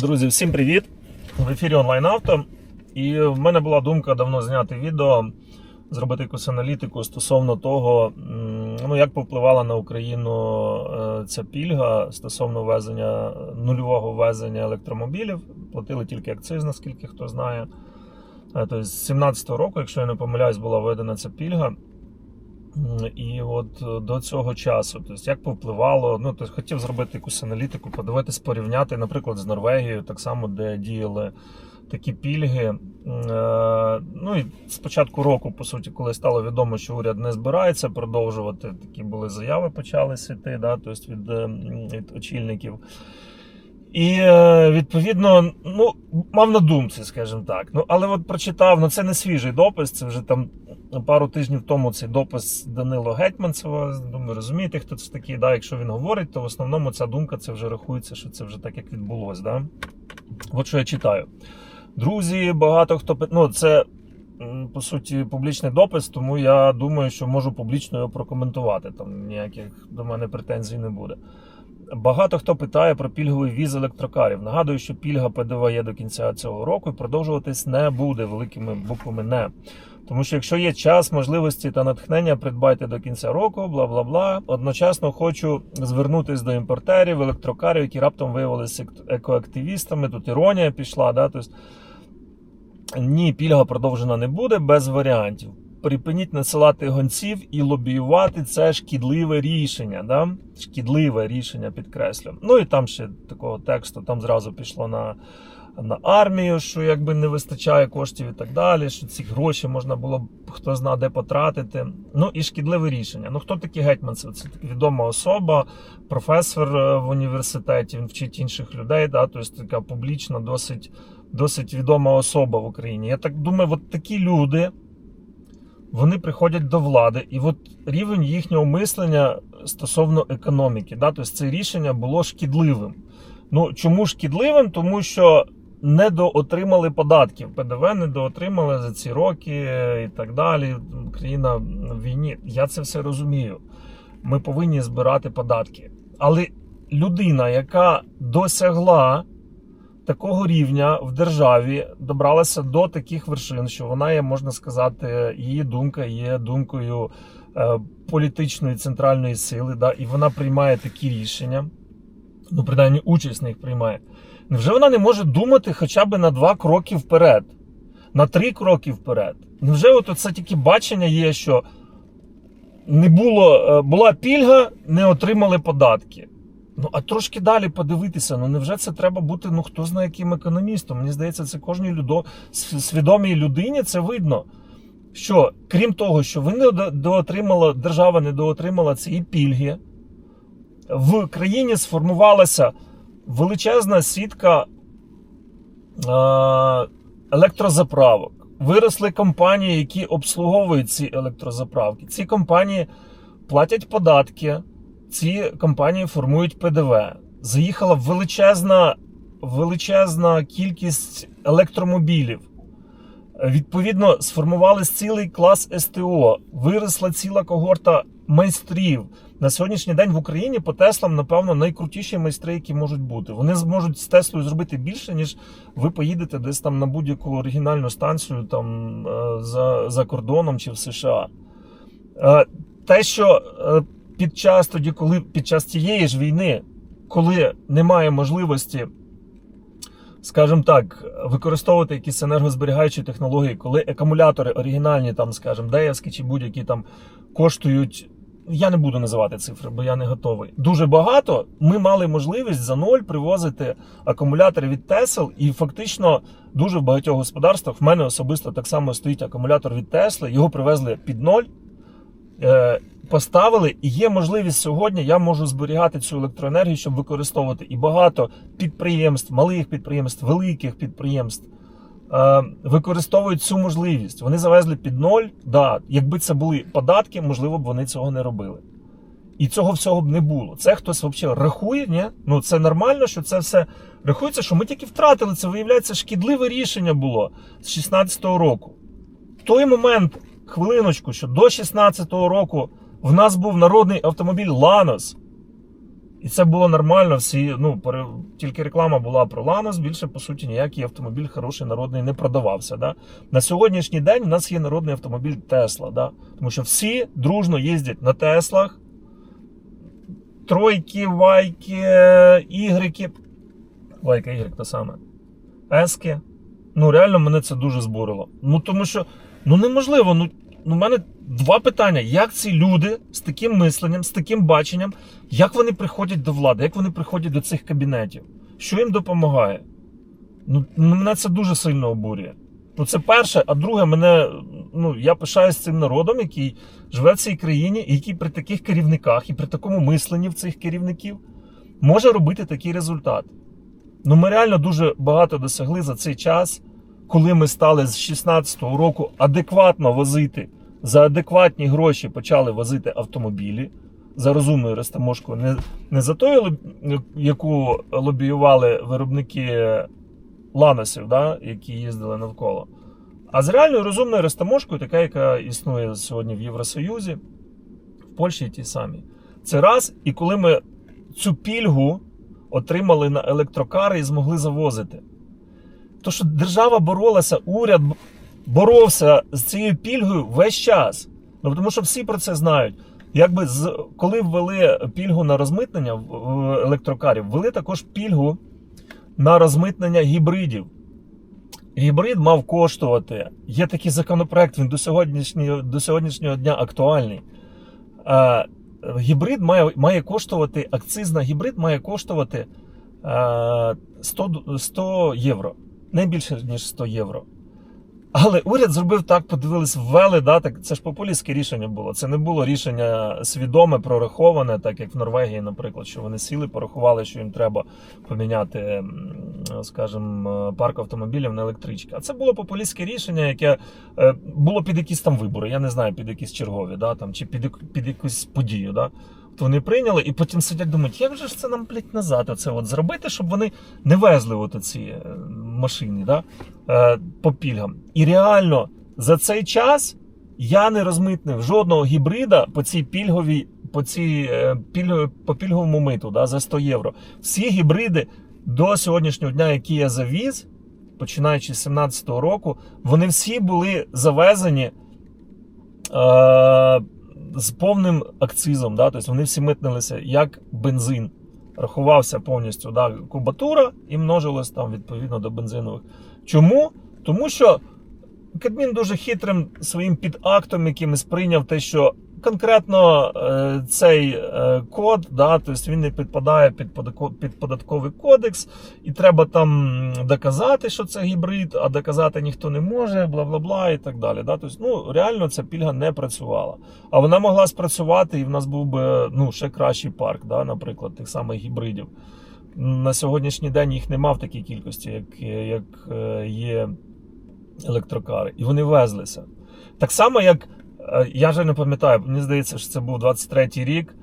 Друзі, всім привіт! В ефірі онлайн авто. І в мене була думка давно зняти відео, зробити якусь аналітику стосовно того, ну як повпливала на Україну е, ця пільга стосовно ввезення нульового ввезення електромобілів. Платили тільки акциз, наскільки хто знає. Тобто з 17-го року, якщо я не помиляюсь, була введена ця пільга. І от е, до цього часу, тобто як повпливало, ну тобто хотів зробити якусь аналітику, подивитись, порівняти, наприклад, з Норвегією, так само, де діяли такі пільги. Е, Ну і з початку року, по суті, коли стало відомо, що уряд не збирається продовжувати, такі були заяви, почалися йти, да, тобто від, е, від очільників. І е, відповідно, ну мав на думці, скажімо так. Ну але от прочитав, ну це не свіжий допис. Це вже там пару тижнів тому цей допис Данило Гетьманцева. Думаю, розумієте, хто це такий. Да, якщо він говорить, то в основному ця думка це вже рахується, що це вже так як відбулось. Да? От що я читаю. Друзі, багато хто ну це. По суті, публічний допис, тому я думаю, що можу публічно його прокоментувати. Там ніяких до мене претензій не буде. Багато хто питає про пільговий віз електрокарів. Нагадую, що пільга ПДВ є до кінця цього року і продовжуватись не буде великими буквами не. Тому що якщо є час, можливості та натхнення, придбайте до кінця року, бла бла бла. Одночасно хочу звернутися до імпортерів, електрокарів, які раптом виявилися ек- екоактивістами. Тут іронія пішла. Да? Тобто, ні, пільга продовжена не буде без варіантів. Припиніть насилати гонців і лобіювати це шкідливе рішення. Да? Шкідливе рішення, підкреслю. Ну і там ще такого тексту, там зразу пішло на, на армію, що якби не вистачає коштів і так далі, що ці гроші можна було б хто зна де потратити. Ну і шкідливе рішення. Ну хто такий гетьманцев? Це відома особа, професор е, в університеті, він вчить інших людей, да? тобто така публічна, досить, досить відома особа в Україні. Я так думаю, от такі люди вони приходять до влади, і от рівень їхнього мислення стосовно економіки, да, тобто це рішення було шкідливим. Ну чому шкідливим? Тому що не доотримали податків. ПДВ не доотримали за ці роки і так далі. Країна в війні. Я це все розумію. Ми повинні збирати податки. Але людина, яка досягла такого рівня в державі добралася до таких вершин, що вона є, можна сказати, її думка є думкою е, політичної центральної сили, да, і вона приймає такі рішення. Ну, принаймні, участь в них приймає. Невже вона не може думати хоча б на два кроки вперед, на три кроки вперед? Невже от це тільки бачення є, що не було, е, була пільга, не отримали податки? Ну, а трошки далі подивитися, ну невже це треба бути, ну хто знає яким економістом? Мені здається, це кожній людо... свідомій людині це видно. Що крім того, що ви не доотримала, держава не доотримала цієї пільги, в країні сформувалася величезна сітка електрозаправок. Виросли компанії, які обслуговують ці електрозаправки. Ці компанії платять податки ці компанії формують ПДВ. Заїхала величезна, величезна кількість електромобілів. Відповідно, сформували цілий клас СТО, виросла ціла когорта майстрів. На сьогоднішній день в Україні по Теслам, напевно, найкрутіші майстри, які можуть бути. Вони зможуть з Теслою зробити більше, ніж ви поїдете десь там на будь-яку оригінальну станцію там, е, за, за кордоном чи в США. Е, Те, що е, під час тоді, коли під час цієї ж війни, коли немає можливості, скажімо так, використовувати якісь енергозберігаючі технології, коли акумулятори оригінальні, там, скажімо, деявські чи будь-які там коштують. Я не буду називати цифри, бо я не готовий. Дуже багато. Ми мали можливість за ноль привозити акумулятори від Tesla, і фактично дуже в багатьох господарствах в мене особисто так само стоїть акумулятор від Tesla, Його привезли під ноль е, поставили, і є можливість сьогодні. Я можу зберігати цю електроенергію, щоб використовувати. І багато підприємств, малих підприємств, великих підприємств е, використовують цю можливість. Вони завезли під ноль. Да, якби це були податки, можливо б вони цього не робили. І цього всього б не було. Це хтось взагалі рахує, ні? Ну це нормально, що це все рахується, що ми тільки втратили. Це виявляється шкідливе рішення було з 16-го року. В той момент, хвилиночку, що до 16-го року в нас був народний автомобіль Ланос. І це було нормально. Всі, ну, тільки реклама була про Ланос, більше, по суті, ніякий автомобіль хороший народний не продавався. Да? На сьогоднішній день у нас є народний автомобіль Тесла. Да? Тому що всі дружно їздять на Теслах. Тройки, вайки, ігрики. Вайка, ігрик те саме. Ески. Ну, реально мене це дуже збурило. Ну, тому що ну неможливо. Ну, ну, мене два питання: як ці люди з таким мисленням, з таким баченням, як вони приходять до влади, як вони приходять до цих кабінетів? Що їм допомагає? Ну, мене це дуже сильно обурює. Ну, це перше, а друге, мене, ну, я пишаюсь цим народом, який живе в цій країні, і який при таких керівниках і при такому мисленні в цих керівників може робити такий результат. Ну, ми реально дуже багато досягли за цей час, коли ми стали з 16-го року адекватно возити за адекватні гроші почали возити автомобілі за розумною розтаможкою. Не, не за тою, яку лобіювали виробники ланосів, да, які їздили навколо, а з реальною розумною розтаможкою, така, яка існує сьогодні в Євросоюзі, в Польщі ті самі. Це раз, і коли ми цю пільгу отримали на електрокари і змогли завозити. То, що держава боролася, уряд боровся з цією пільгою весь час. Ну, тому що всі про це знають. Якби з, коли ввели пільгу на розмитнення електрокарів, ввели також пільгу на розмитнення гібридів. Гібрид мав коштувати. Є такий законопроект, він до сьогоднішнього, до сьогоднішнього дня актуальний. Е, гібрид має, має коштувати, акциз на гібрид має коштувати е, 100, 100 євро. Не більше, ніж 100 євро. Але уряд зробив так, подивились, ввели, да, так, це ж популістське рішення було. Це не було рішення свідоме, прораховане, так як в Норвегії, наприклад, що вони сіли, порахували, що їм треба поміняти, скажімо, парк автомобілів на електрички. А це було популістське рішення, яке е, було під якісь там вибори. Я не знаю, під якісь чергові, да, там, чи під, під якусь подію. Да. Вони прийняли і потім сидять думають, як же ж це нам блядь, назад оце от зробити, щоб вони не везли от ці е, машини да, е, по пільгам. І реально за цей час я не розмитнив жодного гібрида по цій пільговій, по цій е, пільговій, по пільговому миту да, за 100 євро. Всі гібриди до сьогоднішнього дня, які я завіз, починаючи з 17-го року, вони всі були завезені. Е, з повним акцизом, да? тобто вони всі митнилися як бензин. Рахувався повністю да, кубатура і множилось там відповідно до бензинових. Чому? Тому що Кабмін дуже хитрим своїм підактом якимось прийняв те, що конкретно е, цей е, код, да, тобто він не підпадає під, податковий кодекс, і треба там доказати, що це гібрид, а доказати ніхто не може, бла бла бла і так далі. Да? Тобто, ну, реально ця пільга не працювала. А вона могла спрацювати, і в нас був би ну, ще кращий парк, да, наприклад, тих самих гібридів. На сьогоднішній день їх нема в такій кількості, як, як е, є електрокари. І вони везлися. Так само, як я вже не пам'ятаю, мені здається, що це був 23-й рік.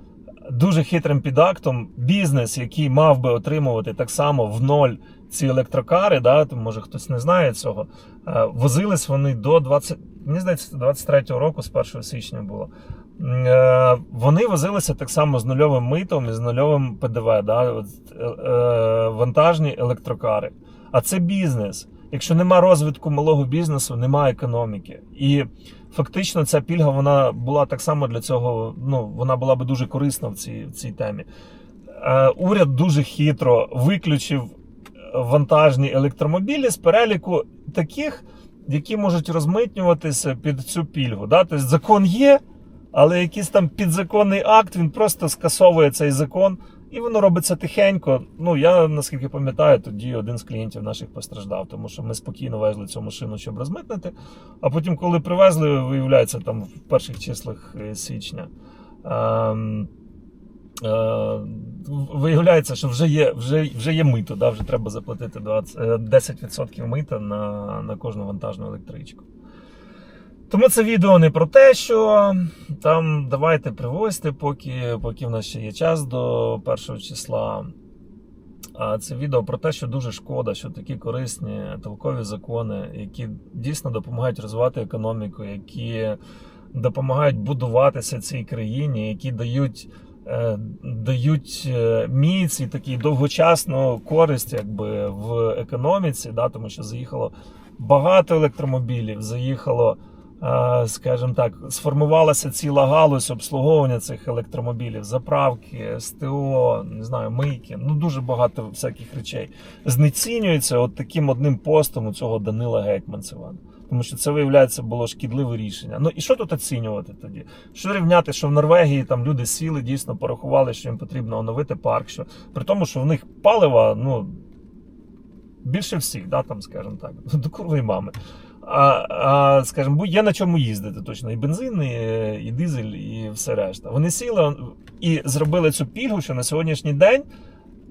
Дуже хитрим підактом бізнес, який мав би отримувати так само в ноль ці електрокари, да, то, може хтось не знає цього. е, Возились вони до 20, мені здається, 23-го року, з 1 січня було. Е, Вони возилися так само з нульовим митом і з нульовим ПДВ, да, е, е, вантажні електрокари. А це бізнес. Якщо нема розвитку малого бізнесу, немає економіки. І фактично ця пільга вона була так само для цього. Ну вона була би дуже корисна в цій, в цій темі. Е, уряд дуже хитро виключив вантажні електромобілі з переліку таких, які можуть розмитнюватися під цю пільгу. Да? Тобто закон є, але якийсь там підзаконний акт він просто скасовує цей закон. І воно робиться тихенько. Ну я наскільки пам'ятаю, тоді один з клієнтів наших постраждав, тому що ми спокійно везли цю машину, щоб розмитнити. А потім, коли привезли, виявляється, там в перших числах е, січня. ем, е, Виявляється, що вже є, вже, вже є мито, да? вже треба заплатити 20, е, 10% мита на, на кожну вантажну електричку. Тому це відео не про те, що там давайте привозьте, поки, поки в нас ще є час до першого числа. А це відео про те, що дуже шкода, що такі корисні толкові закони, які дійсно допомагають розвивати економіку, які допомагають будуватися цій країні, які дають е, дають е, міць і такий довгочасну користь якби, в економіці, да, тому що заїхало багато електромобілів, заїхало, скажімо так, сформувалася ціла галузь обслуговування цих електромобілів, заправки, СТО, не знаю, мийки, ну дуже багато всяких речей. Знецінюється от таким одним постом у цього Данила Гетьманцева. Тому що це, виявляється, було шкідливе рішення. Ну і що тут оцінювати тоді? Що рівняти, що в Норвегії там люди сіли, дійсно порахували, що їм потрібно оновити парк, що при тому, що в них палива, ну більше всіх, да, там, скажімо так, до курвої мами. А, а скажімо, є на чому їздити точно. І бензин, і, і дизель, і все решта. Вони сіли і зробили цю пільгу, що на сьогоднішній день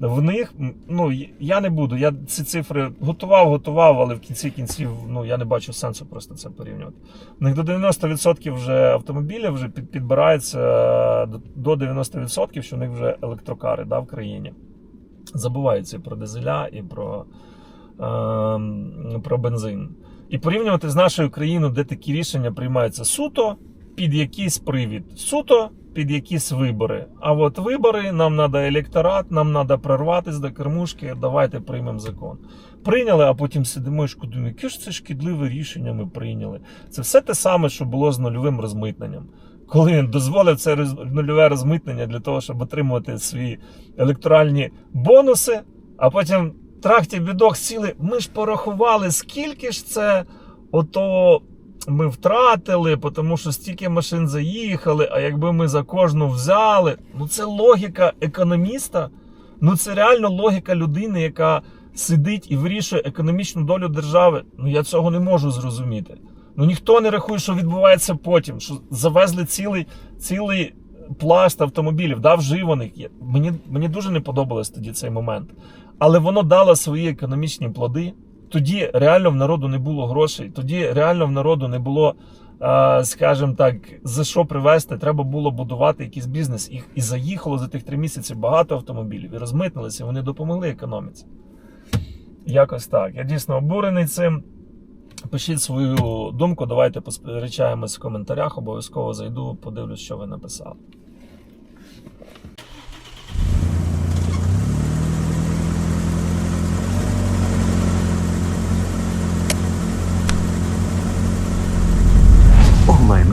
в них, ну я не буду. Я ці цифри готував, готував, але в кінці кінців ну я не бачу сенсу просто це порівнювати. В них до 90% вже автомобілів вже під, підбирається до 90%, що в них вже електрокари да, в країні. Забуваються і про дизеля, і про, е, про бензин. І порівнювати з нашою країною, де такі рішення приймаються суто під якийсь привід, суто під якісь вибори. А от вибори, нам треба електорат, нам треба прорватися до кермушки, давайте приймемо закон. Прийняли, а потім сидимо і шкодуємо, яке ж це шкідливе рішення ми прийняли. Це все те саме, що було з нульовим розмитненням. Коли він дозволив це нульове розмитнення для того, щоб отримувати свої електоральні бонуси, а потім трахті бідок сіли. Ми ж порахували, скільки ж це ото ми втратили, тому що стільки машин заїхали, а якби ми за кожну взяли. Ну це логіка економіста. Ну це реально логіка людини, яка сидить і вирішує економічну долю держави. Ну я цього не можу зрозуміти. Ну ніхто не рахує, що відбувається потім. Що завезли цілий, цілий пласт автомобілів, да, вживаних. Мені, мені дуже не подобалось тоді цей момент. Але воно дало свої економічні плоди. Тоді реально в народу не було грошей, тоді реально в народу не було, скажімо так, за що привезти. Треба було будувати якийсь бізнес. І, заїхало за тих три місяці багато автомобілів і розмитнилися, вони допомогли економіці. Якось так. Я дійсно обурений цим. Пишіть свою думку, давайте посперечаємось в коментарях. Обов'язково зайду, подивлюсь, що ви написали. Онлайн